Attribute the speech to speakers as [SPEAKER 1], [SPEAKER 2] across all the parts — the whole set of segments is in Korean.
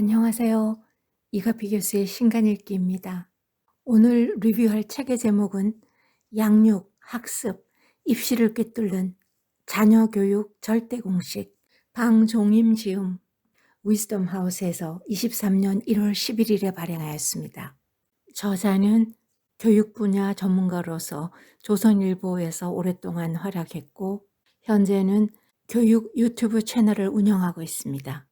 [SPEAKER 1] 안녕하세요. 이가피 교수의 신간 읽기입니다. 오늘 리뷰할 책의 제목은 양육, 학습, 입시를 꿰뚫는 자녀 교육 절대 공식 방종임 지음 위즈덤 하우스에서 23년 1월 11일에 발행하였습니다. 저자는 교육 분야 전문가로서 조선일보에서 오랫동안 활약했고 현재는 교육 유튜브 채널을 운영하고 있습니다.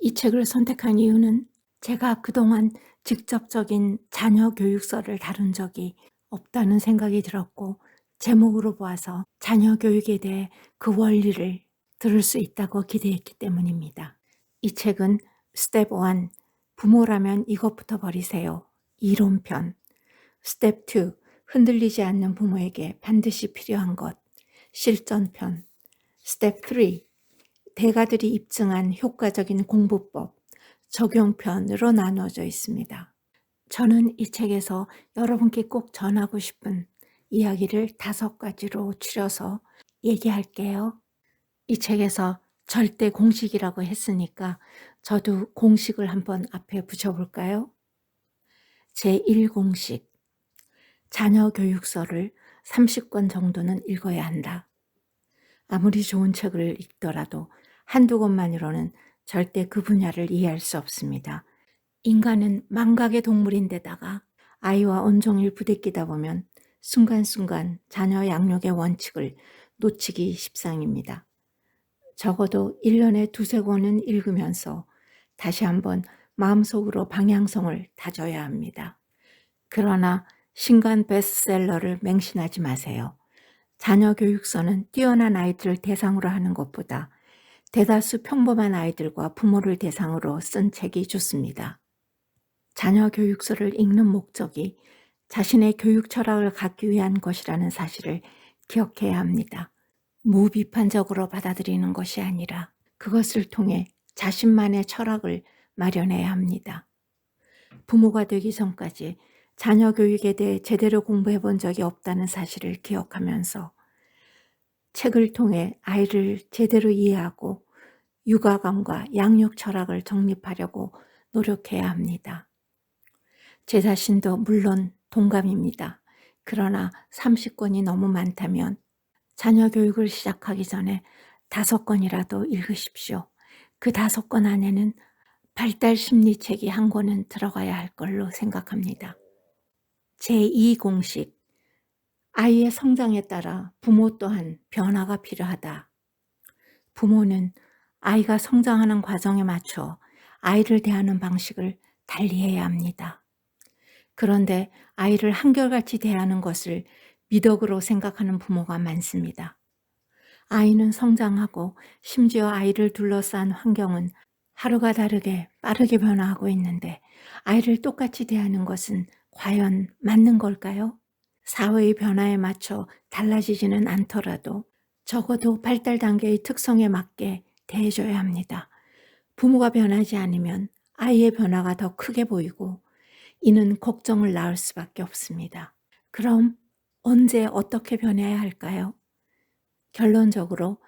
[SPEAKER 1] 이 책을 선택한 이유는 제가 그동안 직접적인 자녀 교육서를 다룬 적이 없다는 생각이 들었고 제목으로 보아서 자녀 교육에 대해 그 원리를 들을 수 있다고 기대했기 때문입니다. 이 책은 스텝 1 부모라면 이것부터 버리세요. 이론편 스텝 2 흔들리지 않는 부모에게 반드시 필요한 것 실전편 스텝 3 대가들이 입증한 효과적인 공부법, 적용편으로 나누어져 있습니다. 저는 이 책에서 여러분께 꼭 전하고 싶은 이야기를 다섯 가지로 추려서 얘기할게요. 이 책에서 절대 공식이라고 했으니까 저도 공식을 한번 앞에 붙여볼까요? 제1공식. 자녀 교육서를 30권 정도는 읽어야 한다. 아무리 좋은 책을 읽더라도 한두 권만으로는 절대 그 분야를 이해할 수 없습니다. 인간은 망각의 동물인데다가 아이와 온종일 부대끼다 보면 순간순간 자녀 양육의 원칙을 놓치기 십상입니다. 적어도 1년에 두세 권은 읽으면서 다시 한번 마음속으로 방향성을 다져야 합니다. 그러나 신간 베스트셀러를 맹신하지 마세요. 자녀 교육서는 뛰어난 아이들을 대상으로 하는 것보다 대다수 평범한 아이들과 부모를 대상으로 쓴 책이 좋습니다. 자녀 교육서를 읽는 목적이 자신의 교육 철학을 갖기 위한 것이라는 사실을 기억해야 합니다. 무비판적으로 받아들이는 것이 아니라 그것을 통해 자신만의 철학을 마련해야 합니다. 부모가 되기 전까지 자녀 교육에 대해 제대로 공부해 본 적이 없다는 사실을 기억하면서 책을 통해 아이를 제대로 이해하고 육아관과 양육 철학을 정립하려고 노력해야 합니다. 제 자신도 물론 동감입니다. 그러나 30권이 너무 많다면 자녀 교육을 시작하기 전에 다섯 권이라도 읽으십시오. 그 다섯 권 안에는 발달 심리책이 한 권은 들어가야 할 걸로 생각합니다. 제2공식. 아이의 성장에 따라 부모 또한 변화가 필요하다. 부모는 아이가 성장하는 과정에 맞춰 아이를 대하는 방식을 달리해야 합니다. 그런데 아이를 한결같이 대하는 것을 미덕으로 생각하는 부모가 많습니다. 아이는 성장하고 심지어 아이를 둘러싼 환경은 하루가 다르게 빠르게 변화하고 있는데 아이를 똑같이 대하는 것은 과연 맞는 걸까요? 사회의 변화에 맞춰 달라지지는 않더라도 적어도 발달 단계의 특성에 맞게 대해줘야 합니다. 부모가 변하지 않으면 아이의 변화가 더 크게 보이고 이는 걱정을 낳을 수밖에 없습니다. 그럼 언제 어떻게 변해야 할까요? 결론적으로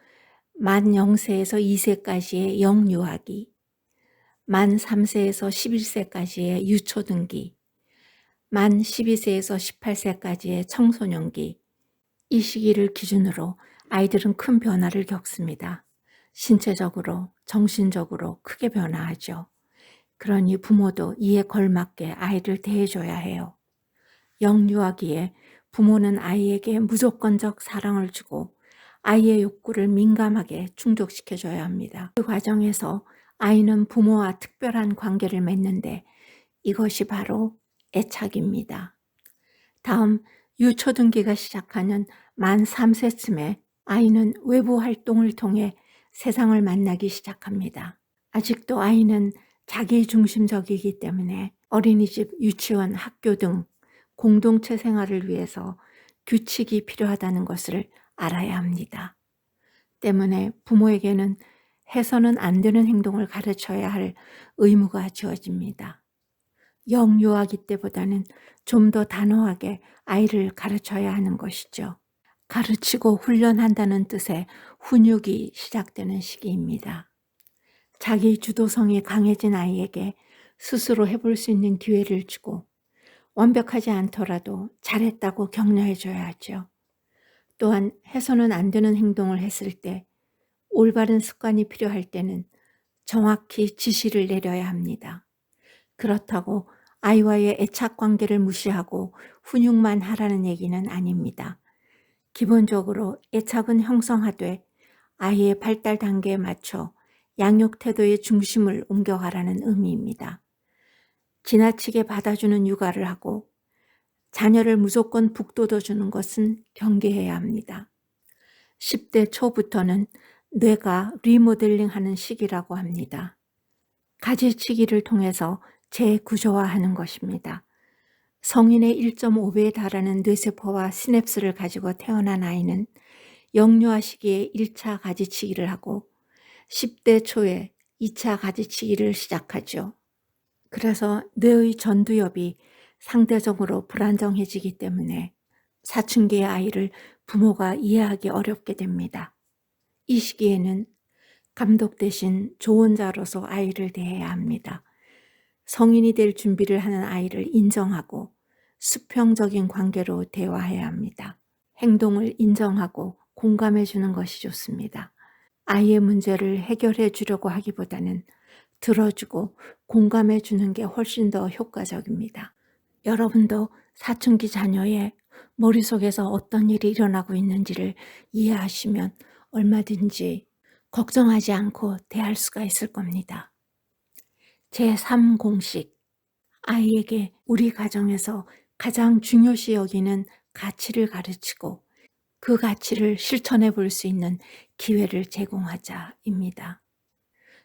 [SPEAKER 1] 만 0세에서 2세까지의 영유아기, 만 3세에서 11세까지의 유초등기, 만 12세에서 18세까지의 청소년기, 이 시기를 기준으로 아이들은 큰 변화를 겪습니다. 신체적으로, 정신적으로 크게 변화하죠. 그러니 부모도 이에 걸맞게 아이를 대해줘야 해요. 영유아기에 부모는 아이에게 무조건적 사랑을 주고 아이의 욕구를 민감하게 충족시켜줘야 합니다. 그 과정에서 아이는 부모와 특별한 관계를 맺는데 이것이 바로 애착입니다. 다음 유초등기가 시작하는 만 3세쯤에 아이는 외부 활동을 통해 세상을 만나기 시작합니다. 아직도 아이는 자기 중심적이기 때문에 어린이집, 유치원, 학교 등 공동체 생활을 위해서 규칙이 필요하다는 것을 알아야 합니다. 때문에 부모에게는 해서는 안 되는 행동을 가르쳐야 할 의무가 주어집니다. 영유아기 때보다는 좀 더 단호하게 아이를 가르쳐야 하는 것이죠. 가르치고 훈련한다는 뜻의 훈육이 시작되는 시기입니다. 자기 주도성이 강해진 아이에게 스스로 해볼 수 있는 기회를 주고 완벽하지 않더라도 잘했다고 격려해 줘야 하죠. 또한 해서는 안 되는 행동을 했을 때 올바른 습관이 필요할 때는 정확히 지시를 내려야 합니다. 그렇다고 아이와의 애착 관계를 무시하고 훈육만 하라는 얘기는 아닙니다. 기본적으로 애착은 형성하되 아이의 발달 단계에 맞춰 양육 태도의 중심을 옮겨가라는 의미입니다. 지나치게 받아주는 육아를 하고 자녀를 무조건 북돋워주는 것은 경계해야 합니다. 10대 초부터는 뇌가 리모델링 하는 시기라고 합니다. 가지치기를 통해서 재구조화하는 것입니다. 성인의 1.5배에 달하는 뇌세포와 시냅스를 가지고 태어난 아이는 영유아 시기에 1차 가지치기를 하고 10대 초에 2차 가지치기를 시작하죠. 그래서 뇌의 전두엽이 상대적으로 불안정해지기 때문에 사춘기의 아이를 부모가 이해하기 어렵게 됩니다. 이 시기에는 감독 대신 조언자로서 아이를 대해야 합니다. 성인이 될 준비를 하는 아이를 인정하고 수평적인 관계로 대화해야 합니다. 행동을 인정하고 공감해 주는 것이 좋습니다. 아이의 문제를 해결해 주려고 하기보다는 들어주고 공감해 주는 게 훨씬 더 효과적입니다. 여러분도 사춘기 자녀의 머릿속에서 어떤 일이 일어나고 있는지를 이해하시면 얼마든지 걱정하지 않고 대할 수가 있을 겁니다. 제3공식. 아이에게 우리 가정에서 가장 중요시 여기는 가치를 가르치고 그 가치를 실천해 볼 수 있는 기회를 제공하자입니다.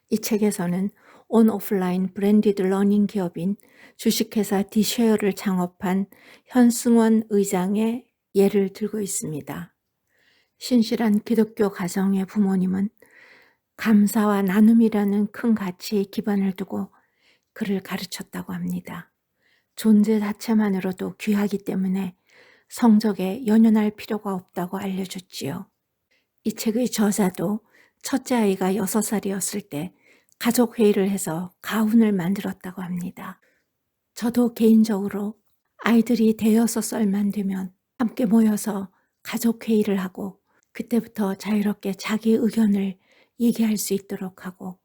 [SPEAKER 1] 이 책에서는 온 오프라인 브랜디드 러닝 기업인 주식회사 디쉐어를 창업한 현승원 의장의 예를 들고 있습니다. 신실한 기독교 가정의 부모님은 감사와 나눔이라는 큰 가치에 기반을 두고 그를 가르쳤다고 합니다. 존재 자체만으로도 귀하기 때문에 성적에 연연할 필요가 없다고 알려줬지요. 이 책의 저자도 첫째 아이가 6살이었을 때 가족회의를 해서 가훈을 만들었다고 합니다. 저도 개인적으로 아이들이 대여섯 살만 되면 함께 모여서 가족회의를 하고 그때부터 자유롭게 자기 의견을 얘기할 수 있도록 하고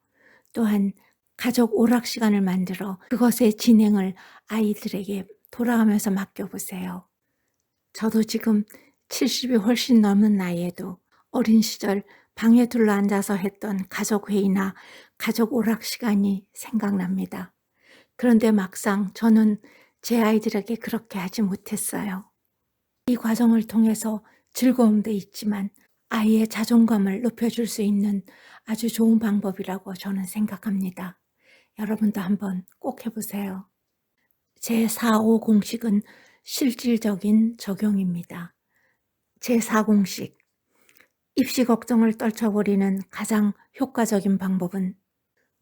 [SPEAKER 1] 또한 가족 오락 시간을 만들어 그것의 진행을 아이들에게 돌아가면서 맡겨보세요. 저도 지금 70이 훨씬 넘은 나이에도 어린 시절 방에 둘러 앉아서 했던 가족 회의나 가족 오락 시간이 생각납니다. 그런데 막상 저는 제 아이들에게 그렇게 하지 못했어요. 이 과정을 통해서 즐거움도 있지만 아이의 자존감을 높여줄 수 있는 아주 좋은 방법이라고 저는 생각합니다. 여러분도 한번 꼭 해보세요. 제4호 공식은 실질적인 적용입니다. 제4공식. 입시 걱정을 떨쳐버리는 가장 효과적인 방법은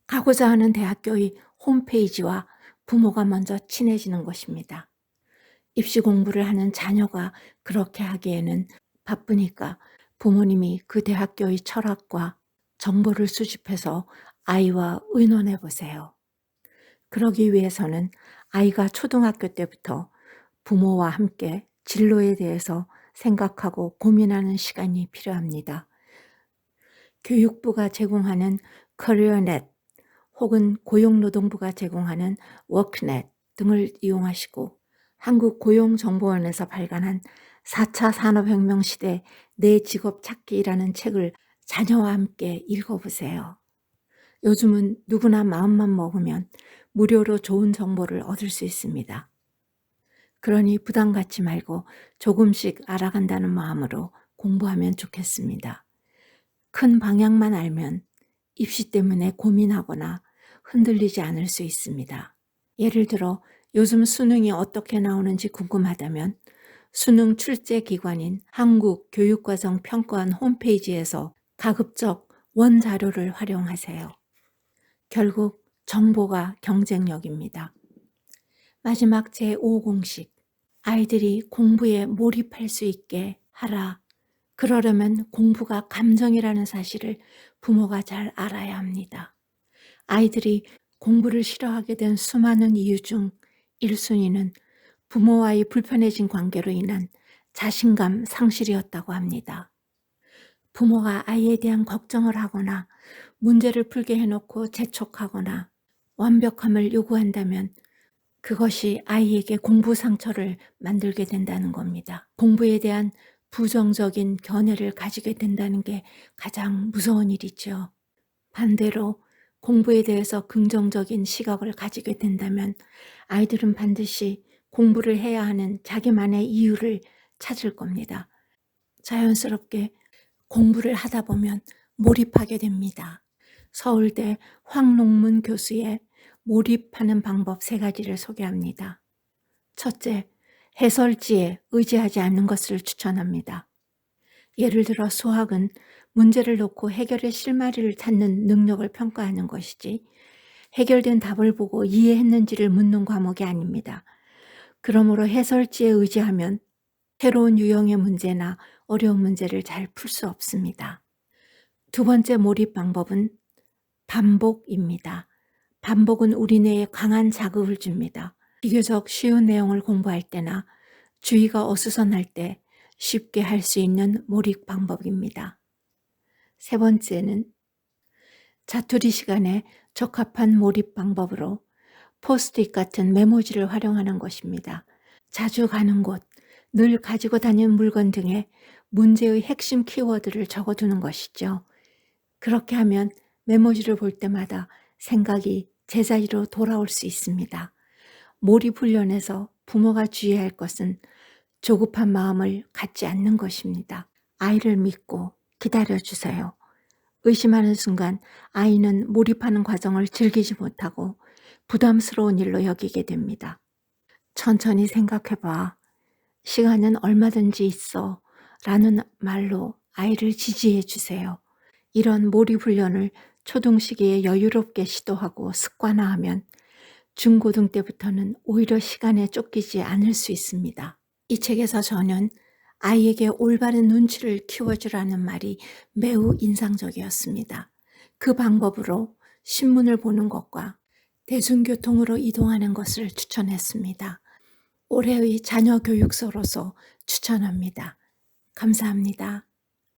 [SPEAKER 1] 가고자 하는 대학교의 홈페이지와 부모가 먼저 친해지는 것입니다. 입시 공부를 하는 자녀가 그렇게 하기에는 바쁘니까 부모님이 그 대학교의 철학과 정보를 수집해서 아이와 의논해 보세요. 그러기 위해서는 아이가 초등학교 때부터 부모와 함께 진로에 대해서 생각하고 고민하는 시간이 필요합니다. 교육부가 제공하는 커리어넷 혹은 고용노동부가 제공하는 워크넷 등을 이용하시고 한국고용정보원에서 발간한 4차 산업혁명 시대 내 직업 찾기라는 책을 자녀와 함께 읽어보세요. 요즘은 누구나 마음만 먹으면 무료로 좋은 정보를 얻을 수 있습니다. 그러니 부담 갖지 말고 조금씩 알아간다는 마음으로 공부하면 좋겠습니다. 큰 방향만 알면 입시 때문에 고민하거나 흔들리지 않을 수 있습니다. 예를 들어 요즘 수능이 어떻게 나오는지 궁금하다면 수능 출제 기관인 한국교육과정평가원 홈페이지에서 가급적 원자료를 활용하세요. 결국 정보가 경쟁력입니다. 마지막 제5공식. 아이들이 공부에 몰입할 수 있게 하라. 그러려면 공부가 감정이라는 사실을 부모가 잘 알아야 합니다. 아이들이 공부를 싫어하게 된 수많은 이유 중 1순위는 부모와의 불편해진 관계로 인한 자신감 상실이었다고 합니다. 부모가 아이에 대한 걱정을 하거나 문제를 풀게 해놓고 재촉하거나 완벽함을 요구한다면 그것이 아이에게 공부 상처를 만들게 된다는 겁니다. 공부에 대한 부정적인 견해를 가지게 된다는 게 가장 무서운 일이죠. 반대로 공부에 대해서 긍정적인 시각을 가지게 된다면 아이들은 반드시 공부를 해야 하는 자기만의 이유를 찾을 겁니다. 자연스럽게 공부를 하다 보면 몰입하게 됩니다. 서울대 황농문 교수의 몰입하는 방법 세 가지를 소개합니다. 첫째, 해설지에 의지하지 않는 것을 추천합니다. 예를 들어 수학은 문제를 놓고 해결의 실마리를 찾는 능력을 평가하는 것이지 해결된 답을 보고 이해했는지를 묻는 과목이 아닙니다. 그러므로 해설지에 의지하면 새로운 유형의 문제나 어려운 문제를 잘 풀 수 없습니다. 두 번째 몰입 방법은 반복입니다. 반복은 우리 뇌에 강한 자극을 줍니다. 비교적 쉬운 내용을 공부할 때나 주의가 어수선할 때 쉽게 할 수 있는 몰입 방법입니다. 세 번째는 자투리 시간에 적합한 몰입 방법으로 포스트잇 같은 메모지를 활용하는 것입니다. 자주 가는 곳, 늘 가지고 다니는 물건 등에 문제의 핵심 키워드를 적어두는 것이죠. 그렇게 하면 메모지를 볼 때마다 생각이 제자리로 돌아올 수 있습니다. 몰입 훈련에서 부모가 주의할 것은 조급한 마음을 갖지 않는 것입니다. 아이를 믿고 기다려 주세요. 의심하는 순간 아이는 몰입하는 과정을 즐기지 못하고 부담스러운 일로 여기게 됩니다. 천천히 생각해봐. 시간은 얼마든지 있어. 라는 말로 아이를 지지해 주세요. 이런 몰입 훈련을 초등 시기에 여유롭게 시도하고 습관화하면 중고등 때부터는 오히려 시간에 쫓기지 않을 수 있습니다. 이 책에서 저는 아이에게 올바른 눈치를 키워주라는 말이 매우 인상적이었습니다. 그 방법으로 신문을 보는 것과 대중교통으로 이동하는 것을 추천했습니다. 올해의 자녀 교육서로서 추천합니다. 감사합니다.